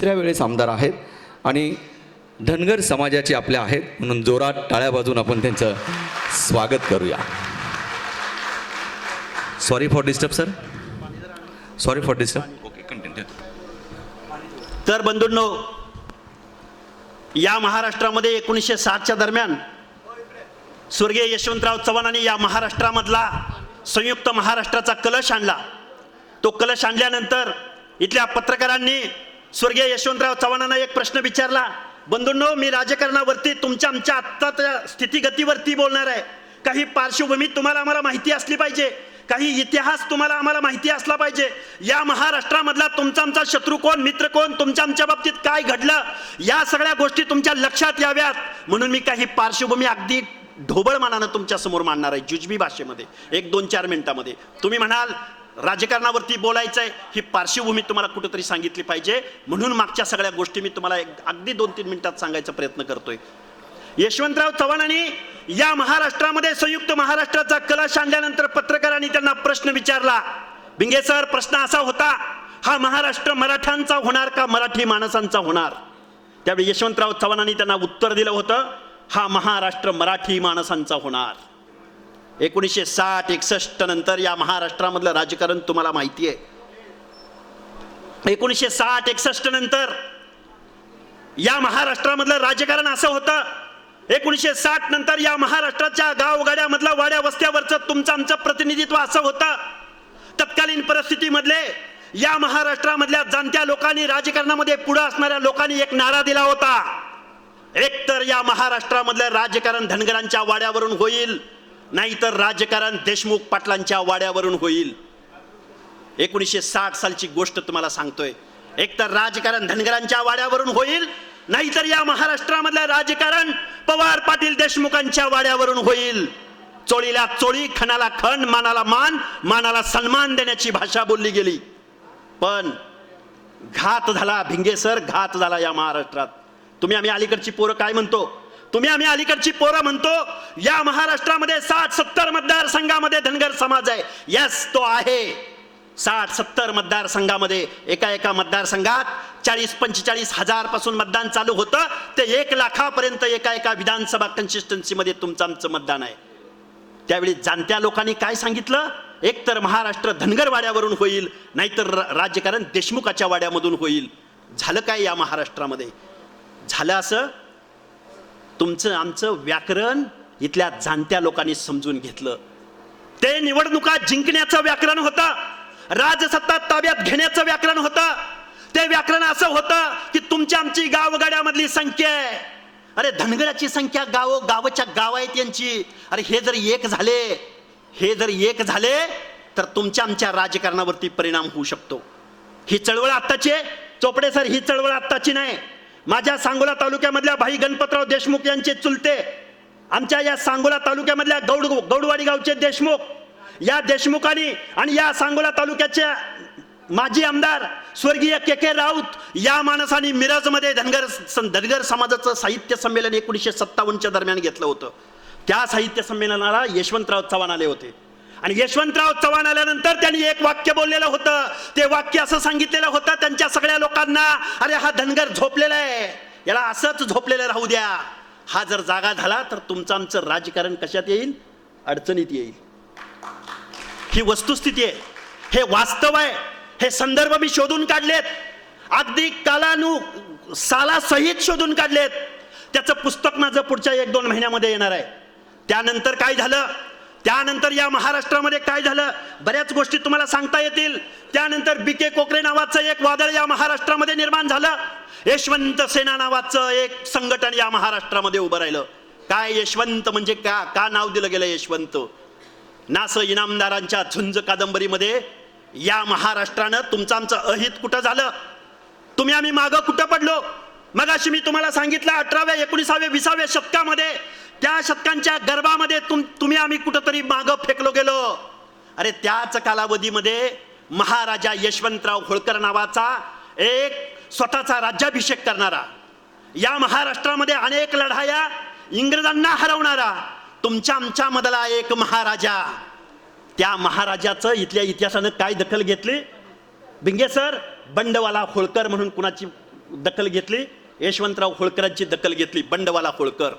तिसऱ्या वेळेस आमदार आहेत आणि धनगर समाजाचे आपले आहेत. म्हणून जोरात टाळ्या बाजून आपण त्यांचं स्वागत करूया. Sorry for disturb sir sorry for disturb okay continue तर बंधूंनो या महाराष्ट्रामध्ये एकोणीसशे साठच्या दरम्यान स्वर्गीय यशवंतराव चव्हाणांनी या महाराष्ट्रामधला संयुक्त महाराष्ट्राचा कलश आणला. तो कलश आणल्यानंतर इथल्या पत्रकारांनी स्वर्गीय यशवंतराव चव्हाणांना एक प्रश्न विचारला बंधूंनो मी राजकारणावरती तुमच्या आमच्या आत्ताच्या स्थितीगतीवरती बोलणार आहे. काही पार्श्वभूमी तुम्हाला आम्हाला माहिती असली पाहिजे. काही इतिहास तुम्हाला आम्हाला माहिती असला पाहिजे. या महाराष्ट्रामधला तुमचा आमचा शत्रू कोण मित्र कोण तुमच्या आमच्या बाबतीत काय घडलं या सगळ्या गोष्टी तुमच्या लक्षात याव्यात. म्हणून मी काही पार्श्वभूमी अगदी ढोबळ मानानं तुमच्यासमोर मांडणार आहे जुजबी भाषेमध्ये एक दोन चार मिनिटामध्ये. तुम्ही म्हणाल राजकारणावरती बोलायचं आहे ही पार्श्वभूमी तुम्हाला कुठेतरी सांगितली पाहिजे. म्हणून मागच्या सगळ्या गोष्टी मी तुम्हाला एक अगदी दोन तीन मिनिटात सांगायचा प्रयत्न करतोय. यशवंतराव चव्हाणांनी या महाराष्ट्रामध्ये संयुक्त महाराष्ट्राचा कलश आणल्यानंतर पत्रकारांनी त्यांना प्रश्न विचारला. भिंगे सर प्रश्न असा होता हा महाराष्ट्र मराठ्यांचा होणार का मराठी माणसांचा होणार? त्यावेळी यशवंतराव चव्हाणांनी त्यांना उत्तर दिलं होतं हा महाराष्ट्र मराठी माणसांचा होणार. एकोणीसशे साठ एकसष्ट नंतर या महाराष्ट्रामधलं राजकारण तुम्हाला माहिती आहे. एकोणीसशे साठ एकसष्ट नंतर या महाराष्ट्रामधलं राजकारण असं होतं. एकोणीसशे साठ नंतर या महाराष्ट्राच्या गावगाड्यामधलं वाड्या वस्त्यावरचं तुमचं आमचं प्रतिनिधित्व असं होतं. तत्कालीन परिस्थितीमधले या महाराष्ट्रामधल्या जाणत्या लोकांनी राजकारणामध्ये पुढे असणाऱ्या लोकांनी एक नारा दिला होता. एकतर या महाराष्ट्रामधलं राजकारण धनगरांच्या वाड्यावरून होईल. नाहीतर राजकारण देशमुख पाटलांच्या वाड्यावरून होईल. एकोणीसशे साठ सालची गोष्ट तुम्हाला सांगतोय. एकतर राजकारण धनगरांच्या वाड्यावरून होईल नाहीतर या महाराष्ट्रामधलं राजकारण पवार पाटील देशमुखांच्या वाड्यावरून होईल. चोळीला चोळी खणाला खण मानाला मान मानाला सन्मान देण्याची भाषा बोलली गेली. पण घात झाला भिंगे सर घात झाला या महाराष्ट्रात. तुम्ही आम्ही अलीकडची पोरं काय म्हणतो? तुम्ही आम्ही अलीकडची पोरं म्हणतो या महाराष्ट्रामध्ये साठ सत्तर मतदारसंघामध्ये धनगर समाज आहे. यस तो आहे. साठ सत्तर मतदारसंघामध्ये एका एका मतदारसंघात चाळीस पंचेचाळीस हजारपासून मतदान चालू होतं. ते एक लाखापर्यंत एका एका विधानसभा कन्सिस्टन्सीमध्ये तुमचं आमचं मतदान आहे. त्यावेळी जाणत्या लोकांनी काय सांगितलं? एकतर महाराष्ट्र धनगर वाड्यावरून होईल नाहीतर र- राजकारण देशमुखाच्या वाड्यामधून होईल. झालं काय या महाराष्ट्रामध्ये? झालं असं? तुमचं आमचं व्याकरण इथल्या जाणत्या लोकांनी समजून घेतलं. ते निवडणुका जिंकण्याचं व्याकरण होतं. राजसत्ता ताब्यात घेण्याचं व्याकरण होतं. ते व्याकरण असं होतं की तुमच्या आमची गावगाड्यामधली संख्या आहे. अरे धनगराची संख्या गाव गावच्या गाव आहेत यांची. अरे हे जर एक झाले हे जर एक झाले तर तुमच्या आमच्या राजकारणावरती परिणाम होऊ शकतो. ही चळवळ आत्ताची आहे. चोपडे सर ही चळवळ आत्ताची नाही. माझ्या सांगोला तालुक्यामधल्या भाई गणपतराव देशमुख यांचे चुलते आमच्या या सांगोला तालुक्यामधल्या गौड गौडवाडी गावचे देशमुख या देशमुखांनी आणि या सांगोला तालुक्याच्या माजी आमदार स्वर्गीय के के राऊत या माणसाने मिरजमध्ये धनगर धनगर समाजाचं साहित्य संमेलन एकोणीसशे सत्तावन्नच्या दरम्यान घेतलं होतं. त्या साहित्य संमेलनाला यशवंतराव चव्हाण आले होते. आणि यशवंतराव चव्हाण आल्यानंतर त्यांनी एक वाक्य बोललेलं होतं. ते वाक्य असं सांगितलेलं होतं त्यांच्या सगळ्या लोकांना अरे हा धनगर झोपलेला आहे. याला असंच झोपलेलं राहू द्या. हा जर जागा झाला तर तुमचं आमचं राजकारण कशात येईल? अडचणीत येईल. ही वस्तुस्थिती आहे. हे वास्तव आहे. हे संदर्भ मी शोधून काढलेत. अगदी कालानु सालासहित शोधून काढलेत. त्याचं पुस्तक माझं पुढच्या एक दोन महिन्यामध्ये येणार आहे. त्यानंतर काय झालं? त्यानंतर या महाराष्ट्रामध्ये काय झालं? बऱ्याच गोष्टी तुम्हाला सांगता येतील. त्यानंतर बी के कोकरे नावाचं एक वादळ या महाराष्ट्रामध्ये निर्माण झालं. यशवंत सेना नावाचं एक संघटन या महाराष्ट्रामध्ये उभं राहिलं. काय यशवंत म्हणजे का का नाव दिलं गेलं यशवंत? नास इनामदारांच्या झुंज कादंबरीमध्ये या महाराष्ट्रानं तुमचं आमचं अहित कुठं झालं? तुम्ही आम्ही मागं कुठं पडलो? मगाशी मी तुम्हाला सांगितलं अठराव्या एकोणीसाव्या विसाव्या शतकामध्ये त्या शतकांच्या गर्भामध्ये तुम तुम्ही आम्ही कुठंतरी मागं फेकलो गेलो. अरे त्याच कालावधीमध्ये महाराजा यशवंतराव होळकर नावाचा एक स्वतःचा राज्याभिषेक करणारा या महाराष्ट्रामध्ये अनेक लढाया इंग्रजांना हरवणारा तुमच्या आमच्या मधला एक महाराजा. त्या महाराजाचं इथल्या इतिहासानं काय दखल घेतली? भिंगे सर बंडवाला होळकर म्हणून कुणाची दखल घेतली? यशवंतराव होळकरांची दखल घेतली बंडवाला होळकर.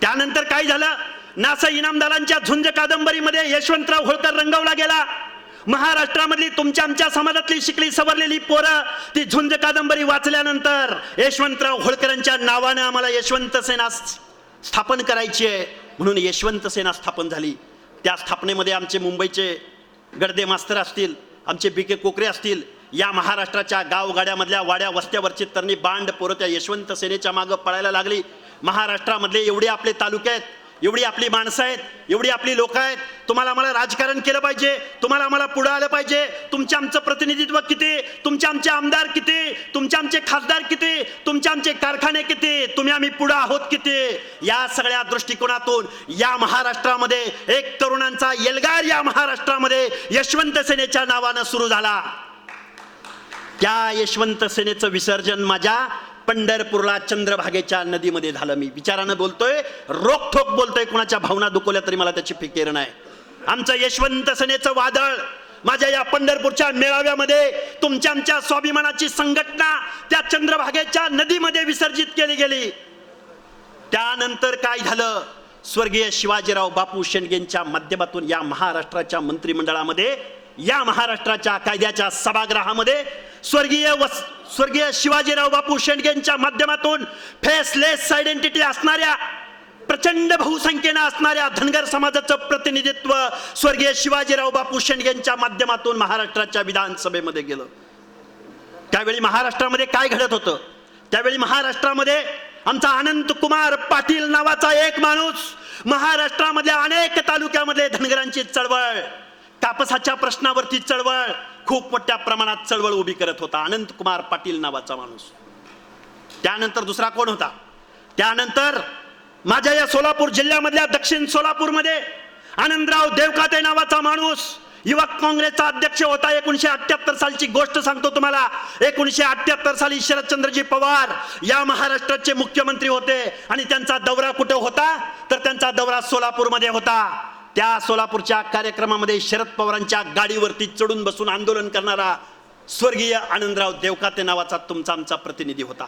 त्यानंतर काय झालं? नासा इनामदारांच्या झुंज कादंबरीमध्ये यशवंतराव होळकर रंगवला गेला. महाराष्ट्रामधली तुमच्या आमच्या समाजातली शिकली सवरलेली पोरं ती झुंज कादंबरी वाचल्यानंतर यशवंतराव होळकरांच्या नावानं आम्हाला यशवंत सेना स्थापन करायची आहे. म्हणून यशवंत सेना स्थापन झाली. त्या स्थापनेमध्ये आमचे मुंबईचे गडदे मास्तर असतील आमचे बी के कोकरे असतील या महाराष्ट्राच्या गावगाड्यामधल्या वाड्या वस्त्यावरची तरणी बांड पोरं त्या यशवंत सेनेच्या मागं पळायला लागली. महाराष्ट्रामधले एवढे आपले तालुके आहेत एवढी आपली माणसं आहेत एवढी आपली लोक आहेत. तुम्हाला आम्हाला राजकारण केलं पाहिजे तुम्हाला आम्हाला पुढं आलं पाहिजे. तुमचे आमचं प्रतिनिधित्व किती तुमचे आमचे आमदार किती तुमचे आमचे खासदार किती तुमचे आमचे कारखाने किती तुम्ही आम्ही पुढं आहोत किती? या सगळ्या दृष्टिकोनातून या महाराष्ट्रामध्ये एक तरुणांचा एल्गार या महाराष्ट्रामध्ये यशवंत सेनेच्या नावानं सुरू झाला. त्या यशवंत सेनेचं विसर्जन माझ्या पंढरपूरला चंद्रभागेच्या नदीमध्ये झालं मी. विचारानं बोलतोय रोखोक बोलतोय कुणाच्या भावना दुखवल्या तरी मला त्याची फिकीर नाही. आमचं यशवंत सेनेचं वादळ माझ्या या पंढरपूरच्या मेळाव्यामध्ये तुमच्या आमच्या स्वाभिमानाची संघटना त्या चंद्रभागेच्या नदीमध्ये विसर्जित केली गेली. त्यानंतर काय झालं? स्वर्गीय शिवाजीराव बापू शेंडगेंच्या माध्यमातून या महाराष्ट्राच्या मंत्रिमंडळामध्ये या महाराष्ट्राच्या कायद्याच्या सभागृहामध्ये स्वर्गीय वस स्वर्गीय शिवाजीराव बापू शेंडगेंच्या माध्यमातून फेसलेस आयडेंटिटी असणाऱ्या प्रचंड बहुसंख्येनं असणाऱ्या धनगर समाजाचं प्रतिनिधित्व स्वर्गीय शिवाजीराव बापू शेंडगेंच्या माध्यमातून महाराष्ट्राच्या विधानसभेमध्ये गेलं. त्यावेळी महाराष्ट्रामध्ये काय घडत होतं? त्यावेळी महाराष्ट्रामध्ये आमचा अनंत कुमार पाटील नावाचा एक माणूस महाराष्ट्रामधल्या अनेक तालुक्यामध्ये धनगरांची चळवळ कापसाच्या प्रश्नावरती चळवळ खूप मोठ्या प्रमाणात चळवळ उभी करत होता. अनंत कुमार पाटील नावाचा माणूस. त्यानंतर दुसरा कोण होता? त्यानंतर माझ्या या सोलापूर जिल्ह्यामधल्या दक्षिण सोलापूरमध्ये आनंदराव देवकाते नावाचा माणूस युवक काँग्रेसचा अध्यक्ष होता. एकोणीशे अठ्याहत्तर सालची गोष्ट सांगतो तुम्हाला. एकोणीशे अठ्याहत्तर साली शरदचंद्रजी पवार या महाराष्ट्राचे मुख्यमंत्री होते आणि त्यांचा दौरा कुठे होता? तर त्यांचा दौरा सोलापूरमध्ये होता. त्या सोलापूरच्या कार्यक्रमामध्ये शरद पवारांच्या गाडीवरती चढून बसून आंदोलन करणारा स्वर्गीय आनंदराव देवकाते नावाचा तुमचा आमचा प्रतिनिधी होता.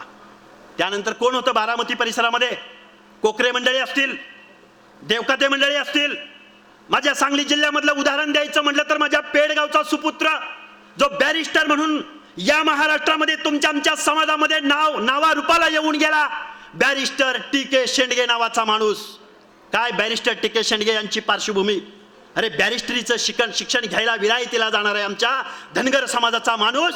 त्यानंतर कोण होतं बारामती परिसरामध्ये? कोकरे मंडळी असतील? देवकाते मंडळी असतील? माझ्या सांगली जिल्ह्यामधलं उदाहरण द्यायचं म्हटलं तर माझ्या पेडगावचा सुपुत्र जो बॅरिस्टर म्हणून या महाराष्ट्रामध्ये तुमच्या आमच्या समाजामध्ये नाव नावा रूपाला येऊन गेला बॅरिस्टर टी के शेंडगे नावाचा माणूस. काय बॅरिस्टर टिके शेंडगे यांची पार्श्वभूमी? अरे बॅरिस्टरीचं शिक्षण शिक्षण घ्यायला विलायतीला जाणार आहे आमच्या धनगर समाजाचा माणूस.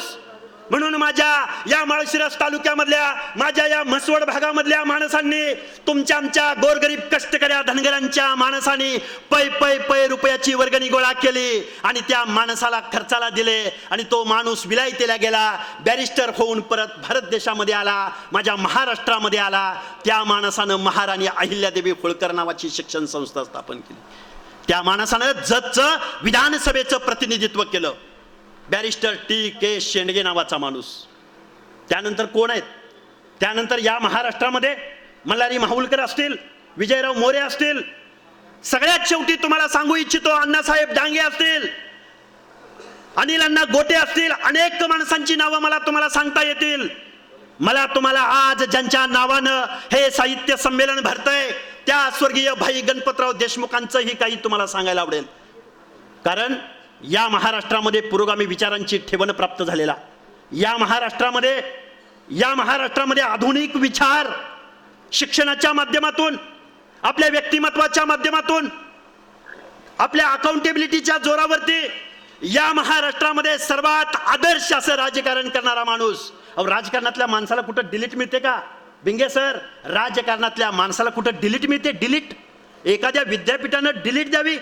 म्हणून माझ्या या माळशिरस तालुक्यामधल्या माझ्या या म्हसवड भागामधल्या माणसांनी तुमच्या आमच्या गोरगरीब कष्टकऱ्या धनगरांच्या माणसांनी पै पै पै रुपयाची वर्गणी गोळा केली आणि त्या माणसाला खर्चाला दिले आणि तो माणूस विलायतेला गेला बॅरिस्टर होऊन परत भारत देशामध्ये आला माझ्या महाराष्ट्रामध्ये आला. त्या माणसानं महाराणी अहिल्यादेवी होळकर नावाची शिक्षण संस्था स्थापन केली. त्या माणसानं जतचं विधानसभेचं प्रतिनिधित्व केलं. बॅरिस्टर टी के शेंडगे नावाचा माणूस. त्यानंतर कोण आहेत? त्यानंतर या महाराष्ट्रामध्ये मल्हारी माहुलकर असतील विजयराव मोरे असतील. सगळ्यात शेवटी तुम्हाला सांगू इच्छितो अण्णासाहेब डांगे असतील. अनिल अण्णा गोटे असतील अनेक माणसांची नावं मला तुम्हाला सांगता येतील. मला तुम्हाला आज ज्यांच्या नावानं हे साहित्य संमेलन भरतंय त्या स्वर्गीय भाई गणपतराव देशमुखांचंही काही तुम्हाला सांगायला आवडेल. कारण या महाराष्ट्रामध्ये पुरोगामी विचारांची ठेवण प्राप्त झालेला. या महाराष्ट्रामध्ये या महाराष्ट्रामध्ये आधुनिक विचार शिक्षणाच्या माध्यमातून आपल्या व्यक्तिमत्वाच्या माध्यमातून आपल्या अकाउंटेबिलिटीच्या जोरावरती या महाराष्ट्रामध्ये सर्वात आदर्श असं राजकारण करणारा माणूस. अहो राजकारणातल्या माणसाला कुठं डिलीट मिळते का? बिंगे सर राजकारणातल्या माणसाला कुठं डिलीट मिळते? डिलीट एखाद्या विद्यापीठानं डिलीट द्यावी.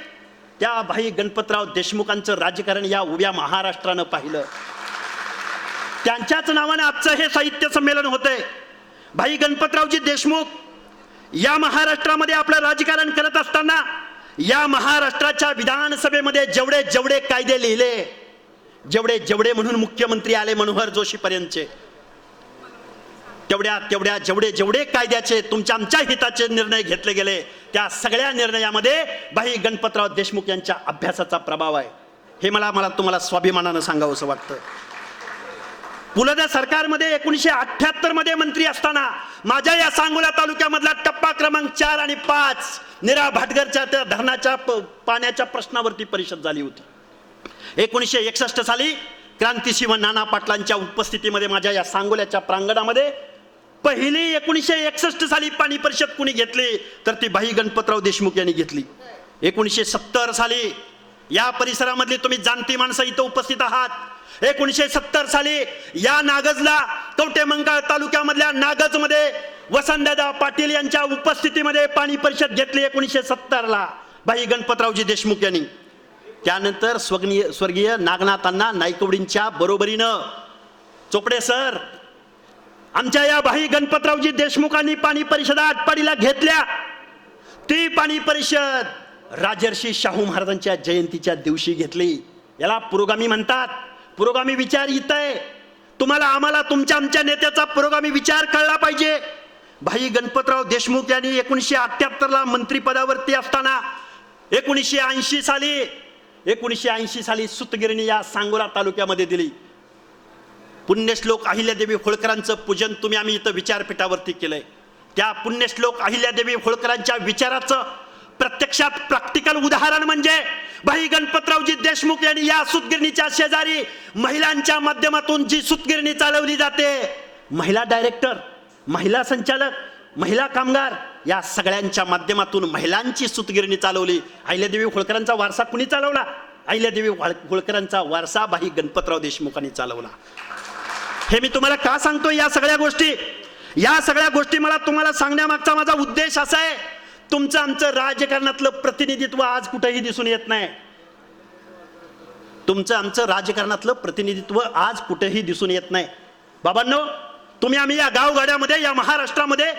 त्या भाई गणपतराव देशमुखांचं राजकारण या उभ्या महाराष्ट्रानं पाहिलं. त्यांच्याच नावाने आजचं हे साहित्य संमेलन होतंय. भाई गणपतरावजी देशमुख या महाराष्ट्रामध्ये आपलं राजकारण करत असताना या महाराष्ट्राच्या विधानसभेमध्ये जेवढे जेवढे कायदे लिहिले जेवढे जेवढे म्हणून मुख्यमंत्री आले मनोहर जोशी पर्यंतचे तेवढ्या तेवढ्या जेवढे जेवढे कायद्याचे तुमच्या आमच्या हिताचे निर्णय घेतले गेले त्या सगळ्या निर्णयामध्ये भाई गणपतराव देशमुख यांच्या अभ्यासाचा प्रभाव आहे. हे मला मला तुम्हाला स्वाभिमानानं सांगावं असं वाटतं. पुलदा सरकारमध्ये एकोणीशे अठ्याहत्तरमध्ये मंत्री असताना माझ्या या सांगोला तालुक्यामधला टप्पा क्रमांक चार आणि पाच निरा भाटघरच्या त्या धरणाच्या प- पाण्याच्या प्रश्नावरती परिषद झाली होती. एकोणीसशे एकसष्ट साली क्रांतिसिंह नाना पाटलांच्या उपस्थितीमध्ये माझ्या या सांगोल्याच्या प्रांगणामध्ये पहिली एकोणीसशे एकसष्ट साली पाणी परिषद कुणी घेतली तर ती भाई गणपतराव देशमुख यांनी घेतली. एकोणीसशे सत्तर साली या परिसरामधली तुम्ही जाणती माणसं इथं उपस्थित आहात. एकोणीसशे सत्तर साली या नागजला कवटे तालुक्यामधल्या नागजमध्ये वसंतदादा पाटील यांच्या उपस्थितीमध्ये पाणी परिषद घेतली एकोणीसशे सत्तरला भाई गणपतरावजी देशमुख यांनी. त्यानंतर स्वर्गीय स्वर्गीय नागनाथांना नाईकवडींच्या बरोबरीनं. चोपडे सर आमच्या या भाई गणपतरावजी देशमुखांनी पाणी परिषदा आटपाडीला घेतल्या. ती पाणी परिषद राजर्षी शाहू महाराजांच्या जयंतीच्या दिवशी घेतली. याला पुरोगामी म्हणतात. पुरोगामी विचार इथं आहे तुम्हाला आम्हाला तुमच्या आमच्या नेत्याचा पुरोगामी विचार कळला पाहिजे. भाई गणपतराव देशमुख यांनी एकोणीसशे अठ्ठ्याहत्तरला मंत्रिपदावरती असताना एकोणीसशे ऐंशी साली एकोणीसशे ऐंशी साली सुतगिरणी या सांगोला तालुक्यामध्ये दिली. पुण्यश्लोक अहिल्यादेवी होळकरांचं पूजन तुम्ही आम्ही इथं विचारपीठावरती केलंय. त्या पुण्यश्लोक अहिल्यादेवी होळकरांच्या विचाराचं प्रत्यक्षात प्रॅक्टिकल उदाहरण म्हणजे भाई गणपतरावजी देशमुख यांनी या सुतगिरणीच्या शेजारी महिलांच्या माध्यमातून जी सुतगिरणी चालवली जाते महिला डायरेक्टर महिला संचालक महिला कामगार या सगळ्यांच्या माध्यमातून महिलांची सुतगिरणी चालवली. अहिल्यादेवी होळकरांचा वारसा कुणी चालवला? अहिल्यादेवी होळकरांचा वारसा भाई गणपतराव देशमुखांनी चालवला. हे मी तुम्हाला का सांगतो या सगळ्या गोष्टी? या सगळ्या गोष्टी मला तुम्हाला सांगण्यामागचा माझा उद्देश असा आहे तुमचं आमचं राजकारणातलं प्रतिनिधित्व आज कुठेही दिसून येत नाही. तुमचं आमचं राजकारणातलं प्रतिनिधित्व आज कुठेही दिसून येत नाही. बाबांनो तुम्ही आम्ही या गावगाड्यामध्ये या महाराष्ट्रामध्ये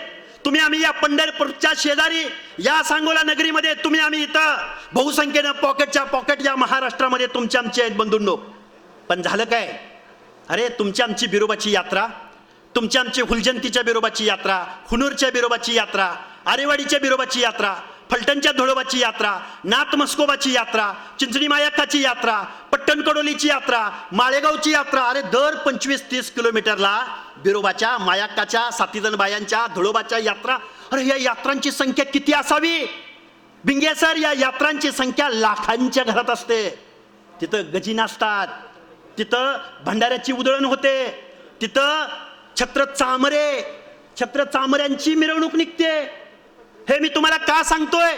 तुम्ही आम्ही या पंढरपूरच्या शेजारी या सांगोला नगरीमध्ये तुम्ही आम्ही इथं बहुसंख्येनं पॉकेटच्या पॉकेट या महाराष्ट्रामध्ये तुमचे आमचे आहेत बंधूंनो. पण झालं काय? अरे तुमची आमची बिरोबाची यात्रा तुमची आमची हुलजंतीच्या बिरोबाची यात्रा हुनूरच्या बिरोबाची यात्रा आरेवाडीच्या बिरोबाची यात्रा फलटणच्या धुळोबाची यात्रा नाथ मस्कोबाची यात्रा चिंचणी मायाक्काची यात्रा पट्टणकडोलीची यात्रा माळेगावची यात्रा अरे दर पंचवीस तीस किलोमीटरला बिरोबाच्या मायाक्काच्या सातीजण बायांच्या धुळोबाच्या यात्रा. अरे या यात्रांची संख्या किती असावी? बिंगे सर या यात्रांची संख्या लाखांच्या घरात असते. तिथं गजी असतात. तिथं भंडाऱ्याची उधळण होते. तिथं छत्र चामरे छत्र चामऱ्यांची मिरवणूक निघते. हे मी तुम्हाला का सांगतोय?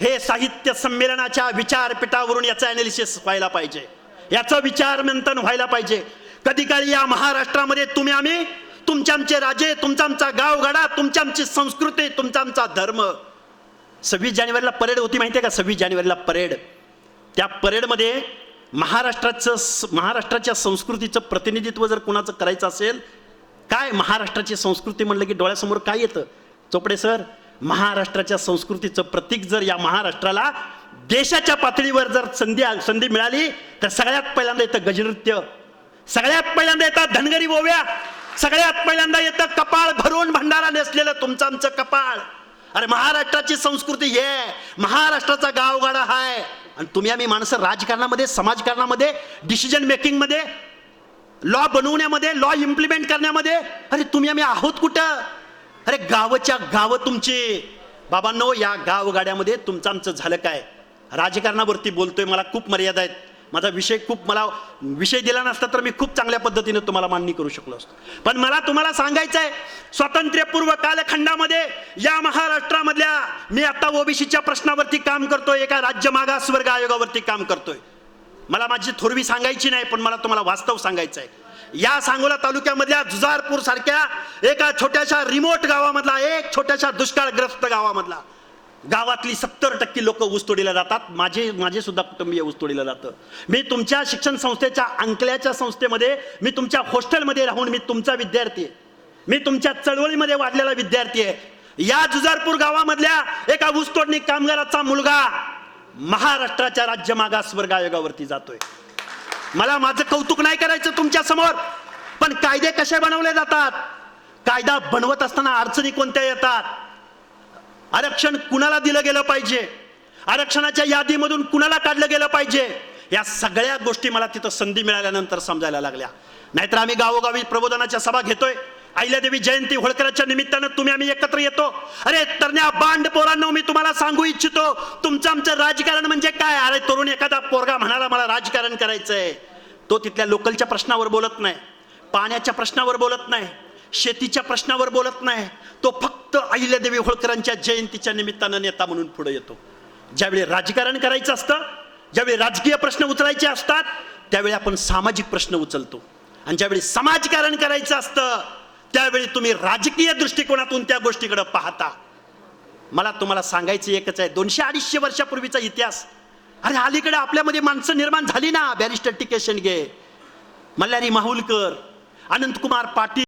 हे साहित्य संमेलनाच्या विचारपीठावरून याचं अनालिसिस व्हायला पाहिजे. याचं विचार मंथन व्हायला पाहिजे. कधी काळी या महाराष्ट्रामध्ये तुम्ही आम्ही तुमचे आमचे राजे तुमचा आमचा गावगाडा तुमची आमची संस्कृती तुमचा आमचा धर्म. सव्वीस जानेवारीला परेड होती माहिती आहे का? सव्वीस जानेवारीला परेड. त्या परेडमध्ये महाराष्ट्राचं महाराष्ट्राच्या संस्कृतीचं प्रतिनिधित्व जर कुणाचं करायचं असेल काय महाराष्ट्राची संस्कृती म्हणलं की डोळ्यासमोर काय येतं? चोपडे सर महाराष्ट्राच्या संस्कृतीचं प्रतीक जर या महाराष्ट्राला देशाच्या पातळीवर जर संधी संधी मिळाली तर सगळ्यात पहिल्यांदा येतं गजनृत्य. सगळ्यात पहिल्यांदा येतात धनगरी ओव्या. सगळ्यात पहिल्यांदा येतं कपाळ भरून भंडारा नेसलेलं तुमचं आमचं कपाळ. अरे महाराष्ट्राची संस्कृती हे महाराष्ट्राचा गावगाडा हाय आणि तुम्ही आम्ही माणसं राजकारणामध्ये समाजकारणामध्ये डिसिजन मेकिंगमध्ये लॉ बनवण्यामध्ये लॉ इम्प्लिमेंट करण्यामध्ये अरे तुम्ही आम्ही आहोत कुठं? अरे गावच्या गावं तुमची. बाबांनो या गावगाड्यामध्ये तुमचं आमचं झालं काय? राजकारणावरती बोलतोय मला खूप मर्यादा आहेत. माझा विषय खूप मला विषय दिला नसता तर मी खूप चांगल्या पद्धतीने तुम्हाला मांडणी करू शकलो असतो. पण मला तुम्हाला सांगायचं आहे स्वातंत्र्यपूर्व कालखंडामध्ये या महाराष्ट्रामधल्या मी आता ओबीसीच्या प्रश्नावरती काम करतोय एका राज्य मागासवर्ग आयोगावरती काम करतोय. मला माझी थोरवी सांगायची नाही पण मला तुम्हाला वास्तव सांगायचं आहे या सांगोला तालुक्यामधल्या जुजारपूर सारख्या एका छोट्याशा रिमोट गावामधला एक छोट्याशा दुष्काळग्रस्त गावामधला गावातली सत्तर टक्के लोक ऊसतोडीला जातात. माझे माझे सुद्धा कुटुंबीय ऊसतोडीला जातं. मी तुमच्या शिक्षण संस्थेच्या अंकल्याच्या संस्थेमध्ये मी तुमच्या हॉस्टेलमध्ये राहून मी तुमचा विद्यार्थी आहे. मी तुमच्या चळवळीमध्ये वाढलेला विद्यार्थी आहे. या जुजारपूर गावामधल्या एका ऊसतोडणी कामगाराचा मुलगा महाराष्ट्राच्या राज्य मागासवर्ग आयोगावरती जातोय. मला माझं कौतुक नाही करायचं तुमच्यासमोर पण कायदे कसे बनवले जातात? कायदा बनवत असताना अडचणी कोणत्या येतात? आरक्षण कुणाला दिलं गेलं पाहिजे? आरक्षणाच्या यादीमधून कुणाला काढलं गेलं पाहिजे? या सगळ्या गोष्टी मला तिथं संधी मिळाल्यानंतर समजायला लागल्या. नाहीतर आम्ही गावोगावी प्रबोधनाच्या सभा घेतोय. अहिल्यादेवी जयंती होळकराच्या निमित्तानं तुम्ही आम्ही एकत्र येतो. अरे तरण्या बांड पोरांनो मी तुम्हाला सांगू इच्छितो तुमचं आमचं राजकारण म्हणजे काय? अरे तरुण एखादा पोरगा म्हणाला मला राजकारण करायचंय. तो तिथल्या लोकलच्या प्रश्नावर बोलत नाही. पाण्याच्या प्रश्नावर बोलत नाही. शेतीच्या प्रश्नावर बोलत नाही. तो फक्त फक्त अहिल्यादेवी होळकरांच्या जयंतीच्या निमित्तानं नेता म्हणून पुढे येतो. ज्यावेळी राजकारण करायचं असतं ज्यावेळी राजकीय प्रश्न उचलायचे असतात त्यावेळी आपण सामाजिक प्रश्न उचलतो. आणि ज्यावेळी समाजकारण करायचं असतं त्यावेळी तुम्ही राजकीय दृष्टिकोनातून त्या गोष्टीकडे पाहता. मला तुम्हाला सांगायचं एकच आहे दोनशे अडीचशे वर्षापूर्वीचा इतिहास. अरे अलीकडे आपल्यामध्ये माणसं निर्माण झाली ना barrister T K Shendge Malhari Mahulkar Anantkumar Patil.